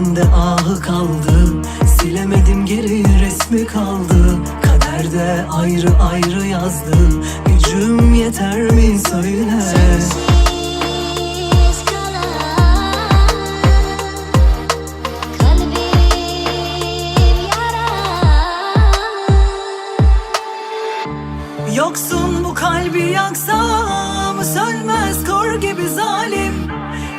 bende ahı kaldı. Silemedim geri resmi kaldı. Kaderde ayrı ayrı yazdım Gücüm yeter mi söyle? Sensiz. Yoksun bu kalbi yaksam Sönmez kor gibi zalim?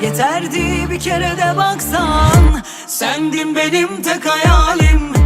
Yeterdi bir kere de baksan Sendin benim tek hayalim